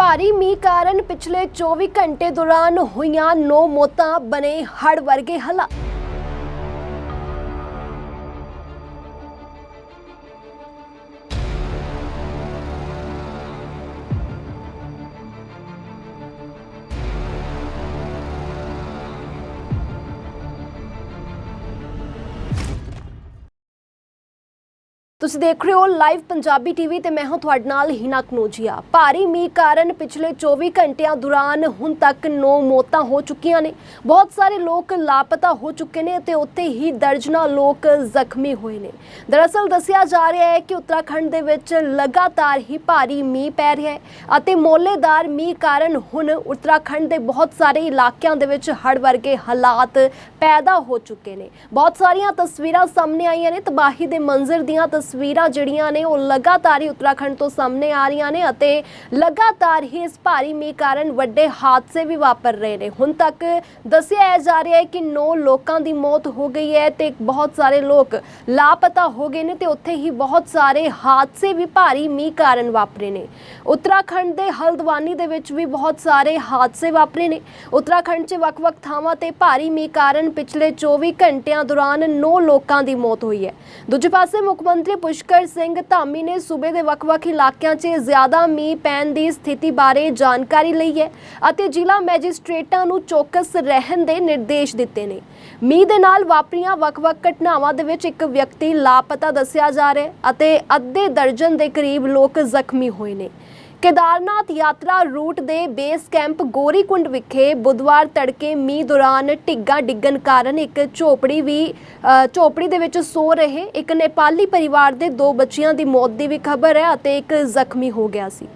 ਭਾਰੀ ਮੀਂਹ ਕਾਰਨ ਪਿਛਲੇ 24 ਘੰਟੇ ਦੌਰਾਨ ਹੋਈਆਂ 9 ਮੌਤਾਂ ਬਣੇ ਹੜ੍ਹ ਵਰਗੇ ਹਾਲਾਤ। ਤੁਸੀਂ ਦੇਖ ਰਹੇ ਹੋ ਲਾਈਵ ਪੰਜਾਬੀ ਟੀਵੀ ਤੇ ਮੈਂ ਹਾਂ ਤੁਹਾਡੇ ਨਾਲ ਹਿਨਾ ਕਨੋਜੀਆ। ਭਾਰੀ ਮੀਂਹ ਕਾਰਨ ਪਿਛਲੇ 24 ਘੰਟਿਆਂ ਦੌਰਾਨ ਹੁਣ ਤੱਕ 9 ਮੌਤਾਂ ਹੋ ਚੁੱਕੀਆਂ ਨੇ। ਬਹੁਤ ਸਾਰੇ ਲੋਕ ਲਾਪਤਾ ਹੋ ਚੁੱਕੇ ਨੇ ਤੇ ਉੱਥੇ ਹੀ ਦਰਜਨਾਂ ਲੋਕ ਜ਼ਖਮੀ ਹੋਏ ਨੇ। ਦਰਅਸਲ ਦੱਸਿਆ ਜਾ ਰਿਹਾ ਹੈ ਕਿ ਉੱਤਰਾਖੰਡ ਦੇ ਵਿੱਚ ਲਗਾਤਾਰ ਹੀ ਭਾਰੀ ਮੀਂਹ ਪੈ ਰਿਹਾ ਹੈ ਅਤੇ ਮੋਲੇਦਾਰ ਮੀਂਹ ਕਾਰਨ ਹੁਣ ਉੱਤਰਾਖੰਡ ਦੇ ਬਹੁਤ ਸਾਰੇ ਇਲਾਕਿਆਂ ਦੇ ਵਿੱਚ ਹੜ੍ਹ ਵਰਗੇ ਹਾਲਾਤ ਪੈਦਾ ਹੋ ਚੁੱਕੇ ਨੇ। ਬਹੁਤ ਸਾਰੀਆਂ ਤਸਵੀਰਾਂ ਸਾਹਮਣੇ ਆਈਆਂ ਨੇ। ਤਬਾਹੀ ਦੇ ਮੰਜ਼ਰ ਦੀਆਂ ਤਸਵੀਰਾਂ ਤਸਵੀਰਾਂ ਜਿਹੜੀਆਂ ਨੇ ਉਹ ਲਗਾਤਾਰ ਹੀ ਉੱਤਰਾਖੰਡ ਤੋਂ ਸਾਹਮਣੇ ਆ ਰਹੀਆਂ ਨੇ ਅਤੇ ਲਗਾਤਾਰ ਹੀ ਇਸ ਭਾਰੀ ਮੀਂਹ ਕਾਰਨ ਵੱਡੇ ਹਾਦਸੇ ਵੀ ਵਾਪਰ ਰਹੇ ਨੇ। ਹੁਣ ਤੱਕ ਦੱਸਿਆ ਜਾ ਰਿਹਾ ਹੈ ਕਿ 9 ਲੋਕਾਂ ਦੀ ਮੌਤ ਹੋ ਗਈ ਹੈ ਤੇ ਬਹੁਤ ਸਾਰੇ ਲੋਕ ਲਾਪਤਾ ਹੋ ਗਏ ਨੇ ਤੇ ਉੱਥੇ ਹੀ ਬਹੁਤ ਸਾਰੇ ਹਾਦਸੇ ਵੀ ਭਾਰੀ ਮੀਂਹ ਕਾਰਨ ਵਾਪਰੇ ਨੇ। ਉੱਤਰਾਖੰਡ ਦੇ ਹਲਦਵਾਨੀ ਦੇ ਵਿੱਚ ਵੀ ਬਹੁਤ ਸਾਰੇ ਹਾਦਸੇ ਵਾਪਰੇ ਨੇ। ਉੱਤਰਾਖੰਡ 'ਚ ਵੱਖ-ਵੱਖ ਥਾਵਾਂ ਤੇ ਭਾਰੀ ਮੀਂਹ ਕਾਰਨ ਪਿਛਲੇ 24 ਘੰਟਿਆਂ ਦੌਰਾਨ 9 ਲੋਕਾਂ ਦੀ ਮੌਤ ਹੋਈ ਹੈ। ਦੂਜੇ ਪਾਸੇ ਮੁੱਖ ਮੰਤਰੀ ਪੁਸ਼ਕਰ ਸਿੰਘ ਧਾਮੀ ਨੇ ਸੂਬੇ ਦੇ ਵੱਖ-ਵੱਖ ਇਲਾਕਿਆਂ 'ਚ ਜ਼ਿਆਦਾ ਮੀਂਹ ਪੈਣ ਦੀ ਸਥਿਤੀ ਬਾਰੇ ਜਾਣਕਾਰੀ ਲਈ ਹੈ ਅਤੇ ਜ਼ਿਲ੍ਹਾ ਮੈਜਿਸਟ੍ਰੇਟਾਂ ਨੂੰ ਚੌਕਸ ਰਹਿਣ ਦੇ ਨਿਰਦੇਸ਼ ਦਿੱਤੇ ਨੇ। ਮੀਂਹ ਦੇ ਨਾਲ ਵਾਪਰੀਆਂ ਵੱਖ-ਵੱਖ ਘਟਨਾਵਾਂ ਦੇ ਵਿੱਚ ਇੱਕ ਵਿਅਕਤੀ ਲਾਪਤਾ ਦੱਸਿਆ ਜਾ ਰਿਹਾ ਹੈ ਅਤੇ ਅੱਧੇ ਦਰਜਨ ਦੇ ਕਰੀਬ ਲੋਕ ਜ਼ਖਮੀ ਹੋਏ ਨੇ। ਕੇਦਾਰਨਾਥ ਯਾਤਰਾ ਰੂਟ ਦੇ ਬੇਸ ਕੈਂਪ ਗੋਰੀਕੁੰਡ ਵਿਖੇ ਬੁੱਧਵਾਰ ਤੜਕੇ ਮੀਂਹ ਦੌਰਾਨ ਢਿੱਗਾ ਡਿੱਗਣ ਕਾਰਨ ਇੱਕ ਝੋਪੜੀ ਵੀ ਝੋਪੜੀ ਦੇ ਵਿੱਚ ਸੋ ਰਹੇ। ਇੱਕ ਨੇਪਾਲੀ ਪਰਿਵਾਰ ਦੇ ਦੋ ਬੱਚਿਆਂ ਦੀ ਮੌਤ ਦੀ ਵੀ ਖਬਰ ਹੈ ਅਤੇ ਇੱਕ ਜ਼ਖਮੀ ਹੋ ਗਿਆ ਸੀ।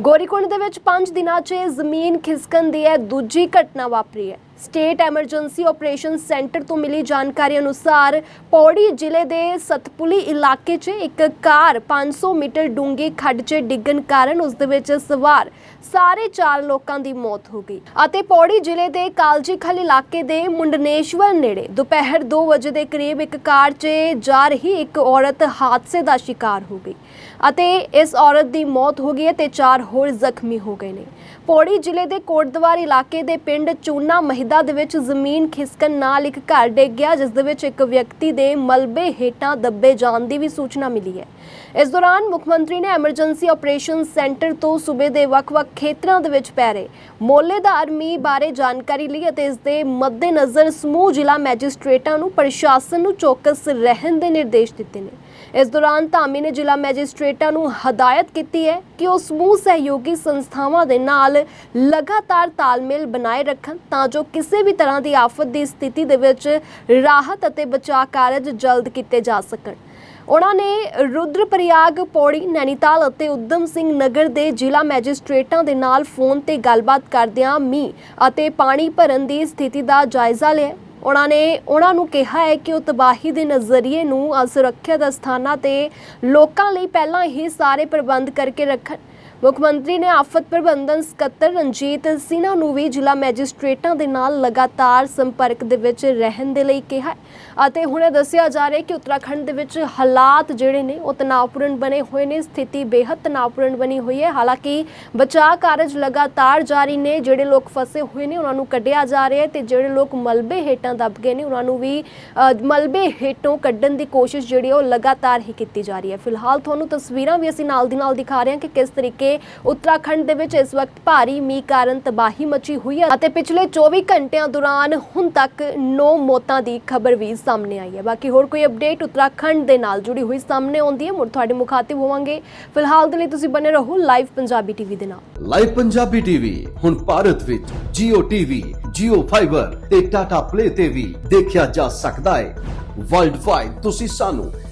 ਗੋਰੀਕੁੰਡ ਦੇ ਵਿੱਚ 5 ਦਿਨਾਂ 'ਚ ਜ਼ਮੀਨ ਖਿਸਕਣ ਦੀ ਇਹ ਦੂਜੀ ਘਟਨਾ ਵਾਪਰੀ ਹੈ। ਸਟੇਟ ਐਮਰਜੈਂਸੀ ਆਪਰੇਸ਼ਨ ਸੈਂਟਰ ਤੋਂ ਮਿਲੀ ਜਾਣਕਾਰੀ ਅਨੁਸਾਰ ਪੌੜੀ ਜ਼ਿਲ੍ਹੇ ਦੇ ਸਤਪੁਲੀ ਇਲਾਕੇ 'ਚ ਇੱਕ ਕਾਰ 500 ਮੀਟਰ ਡੂੰਘੀ ਖੱਡ 'ਚ ਡਿੱਗਣ ਕਾਰਨ ਉਸ ਦੇ ਵਿੱਚ ਸਵਾਰ ਸਾਰੇ ਚਾਰ ਲੋਕਾਂ ਦੀ ਮੌਤ ਹੋ ਗਈ ਅਤੇ ਪੌੜੀ ਜ਼ਿਲ੍ਹੇ ਦੇ ਕਾਲਜੀਖਲ ਇਲਾਕੇ ਦੇ ਮੁੰਡਨੇਸ਼ਵਰ ਨੇੜੇ ਦੁਪਹਿਰ 2 ਵਜੇ ਦੇ ਕਰੀਬ ਇੱਕ ਕਾਰ 'ਚ ਜਾ ਰਹੀ ਇੱਕ ਔਰਤ ਹਾਦਸੇ ਦਾ ਸ਼ਿਕਾਰ ਹੋ ਗਈ ਅਤੇ ਇਸ ਔਰਤ ਦੀ ਮੌਤ ਹੋ ਗਈ ਹੈ ਤੇ ਚਾਰ ਹੋਰ ਜ਼ਖਮੀ ਹੋ ਗਏ ਨੇ। ਪੌੜੀ ਜ਼ਿਲ੍ਹੇ ਦੇ ਕੋਟਦਵਾਰ ਇਲਾਕੇ ਦੇ ਪਿੰਡ ਚੂਨਾ ਮਹਿ ਮਹਿਦਾ ਦੇ ਵਿੱਚ ਜ਼ਮੀਨ ਖਿਸਕਣ ਨਾਲ ਇੱਕ ਘਰ ਡਿੱਗ ਗਿਆ, ਜਿਸ ਦੇ ਵਿੱਚ ਇੱਕ ਵਿਅਕਤੀ ਦੇ ਮਲਬੇ ਹੇਠਾਂ ਦੱਬੇ ਜਾਣ ਦੀ ਵੀ ਸੂਚਨਾ ਮਿਲੀ ਹੈ। ਇਸ ਦੌਰਾਨ ਮੁੱਖ ਮੰਤਰੀ ਨੇ ਐਮਰਜੈਂਸੀ ਆਪਰੇਸ਼ਨ ਸੈਂਟਰ ਤੋਂ ਸੂਬੇ ਦੇ ਵੱਖ-ਵੱਖ ਖੇਤਰਾਂ ਦੇ ਵਿੱਚ ਪੈ ਰਹੇ ਮੋਲੇਦਾਰ ਮੀਂਹ ਬਾਰੇ ਜਾਣਕਾਰੀ ਲਈ ਅਤੇ ਇਸ ਦੇ ਮੱਦੇਨਜ਼ਰ ਸਮੂਹ ਜ਼ਿਲ੍ਹਾ ਮੈਜਿਸਟ੍ਰੇਟਾਂ ਨੂੰ ਪ੍ਰਸ਼ਾਸਨ ਨੂੰ ਚੌਕਸ ਰਹਿਣ ਦੇ ਨਿਰਦੇਸ਼ ਦਿੱਤੇ ਨੇ। ਇਸ ਦੌਰਾਨ ਧਾਮੀ ਨੇ ਜ਼ਿਲ੍ਹਾ ਮੈਜਿਸਟ੍ਰੇਟਾਂ ਨੂੰ ਹਦਾਇਤ ਕੀਤੀ ਹੈ ਕਿ ਉਹ ਸਮੂਹ ਸਹਿਯੋਗੀ ਸੰਸਥਾਵਾਂ ਦੇ ਨਾਲ ਲਗਾਤਾਰ ਤਾਲਮੇਲ ਬਣਾਏ ਰੱਖਣ ਤਾਂ ਜੋ ਕਿਸੇ ਵੀ ਤਰ੍ਹਾਂ ਦੀ ਆਫਤ ਦੀ ਸਥਿਤੀ ਦੇ ਵਿੱਚ ਰਾਹਤ ਅਤੇ ਬਚਾਅ ਕਾਰਜ ਜਲਦ ਕੀਤੇ ਜਾ ਸਕਣ। ਉਹਨਾਂ ਨੇ ਰੁਦਰਪ੍ਰਿਆਗ ਪੌੜੀ, ਨੈਨੀਤਾਲ ਅਤੇ ਉਦਮ ਸਿੰਘ ਨਗਰ ਦੇ ਜ਼ਿਲ੍ਹਾ ਮੈਜਿਸਟ੍ਰੇਟਾਂ ਦੇ ਨਾਲ ਫੋਨ ਤੇ ਗੱਲਬਾਤ ਕਰਦਿਆਂ ਮੀਂਹ ਅਤੇ ਪਾਣੀ ਭਰਨ ਦੀ ਸਥਿਤੀ ਦਾ ਜਾਇਜ਼ਾ ਲਿਆ। ਉਹਨਾਂ ਨੇ ਉਹਨਾਂ ਨੂੰ ਕਿਹਾ ਹੈ ਕਿ ਉਹ ਤਬਾਹੀ ਦੇ ਨਜ਼ਰੀਏ ਨੂੰ ਅਸੁਰੱਖਿਅਤ ਸਥਾਨਾਂ ਤੇ ਲੋਕਾਂ ਲਈ ਪਹਿਲਾਂ ਹੀ ਸਾਰੇ ਪ੍ਰਬੰਧ ਕਰਕੇ ਰੱਖਣ ਮੁੱਖ ਮੰਤਰੀ ਨੇ ਆਫਤ ਪ੍ਰਬੰਧਨ ਸਕੱਤਰ ਰਣਜੀਤ ਸਿਨਹਾ ਨੂੰ ਵੀ ਜ਼ਿਲ੍ਹਾ ਮੈਜਿਸਟ੍ਰੇਟਾਂ ਦੇ ਨਾਲ ਲਗਾਤਾਰ ਸੰਪਰਕ ਦੇ ਵਿੱਚ ਰਹਿਣ ਦੇ ਲਈ ਕਿਹਾ ਅਤੇ ਹੁਣੇ ਦੱਸਿਆ ਜਾ ਰਿਹਾ ਕਿ ਉੱਤਰਾਖੰਡ ਦੇ ਵਿੱਚ ਹਾਲਾਤ ਜਿਹੜੇ ਨੇ, ਉਹ ਤਣਾਅਪੂਰਨ ਬਣੇ ਹੋਏ ਨੇ। ਸਥਿਤੀ ਬੇहद ਤਣਾਅਪੂਰਨ ਬਣੀ ਹੋਈ ਹੈ। ਹਾਲਾਂਕਿ ਬਚਾਅ ਕਾਰਜ ਲਗਾਤਾਰ ਜਾਰੀ ਨੇ। ਜਿਹੜੇ ਲੋਕ ਫਸੇ ਹੋਏ ਨੇ, ਉਹਨਾਂ ਨੂੰ ਕੱਢਿਆ ਜਾ ਰਿਹਾ ਹੈ ਤੇ ਜਿਹੜੇ ਲੋਕ ਮਲਬੇ ਹੇਠਾਂ ਦਬ ਗਏ ਨੇ, ਉਹਨਾਂ ਨੂੰ ਵੀ ਮਲਬੇ ਹੇਠੋਂ ਕੱਢਣ ਦੀ ਕੋਸ਼ਿਸ਼ ਜਿਹੜੀ ਉਹ ਲਗਾਤਾਰ ਹੀ ਕੀਤੀ ਜਾ ਰਹੀ ਹੈ। ਫਿਲਹਾਲ ਤੁਹਾਨੂੰ ਤਸਵੀਰਾਂ ਵੀ ਅਸੀਂ ਨਾਲ ਦੀ ਨਾਲ ਦਿਖਾ ਰਹੇ ਹਾਂ ਕਿ ਕਿਸ ਤਰੀਕੇ ਉੱਤਰਾਖੰਡ ਦੇ ਵਿੱਚ ਇਸ ਵਕਤ ਭਾਰੀ ਮੀਂਹ ਕਾਰਨ ਤਬਾਹੀ ਮਚੀ ਹੋਈ ਹੈ ਅਤੇ ਪਿਛਲੇ 24 ਘੰਟਿਆਂ ਦੌਰਾਨ ਹੁਣ ਤੱਕ 9 ਮੌਤਾਂ ਦੀ ਖਬਰ ਵੀ ਸਾਹਮਣੇ ਆਈ ਹੈ। ਬਾਕੀ ਹੋਰ ਕੋਈ ਅਪਡੇਟ ਉੱਤਰਾਖੰਡ ਦੇ ਨਾਲ ਜੁੜੀ ਹੋਈ ਸਾਹਮਣੇ ਆਉਂਦੀ ਹੈ। ਮੁੜ ਤੁਹਾਡੇ ਮੁਖਾਤਿਬ ਹੋਵਾਂਗੇ। ਫਿਲਹਾਲ ਦੇ ਲਈ ਤੁਸੀਂ ਬਨੇ ਰਹੋ ਲਾਈਵ ਪੰਜਾਬੀ ਟੀਵੀ ਦੇ ਨਾਲ। ਲਾਈਵ ਪੰਜਾਬੀ ਟੀਵੀ ਹੁਣ ਭਾਰਤ ਵਿੱਚ Jio TV, Jio Fiber ਤੇ Tata Play ਤੇ ਵੀ ਦੇਖਿਆ ਜਾ ਸਕਦਾ ਹੈ। ਵਰਲਡ ਵਾਈਡ ਤੁਸੀਂ ਸਾਨੂੰ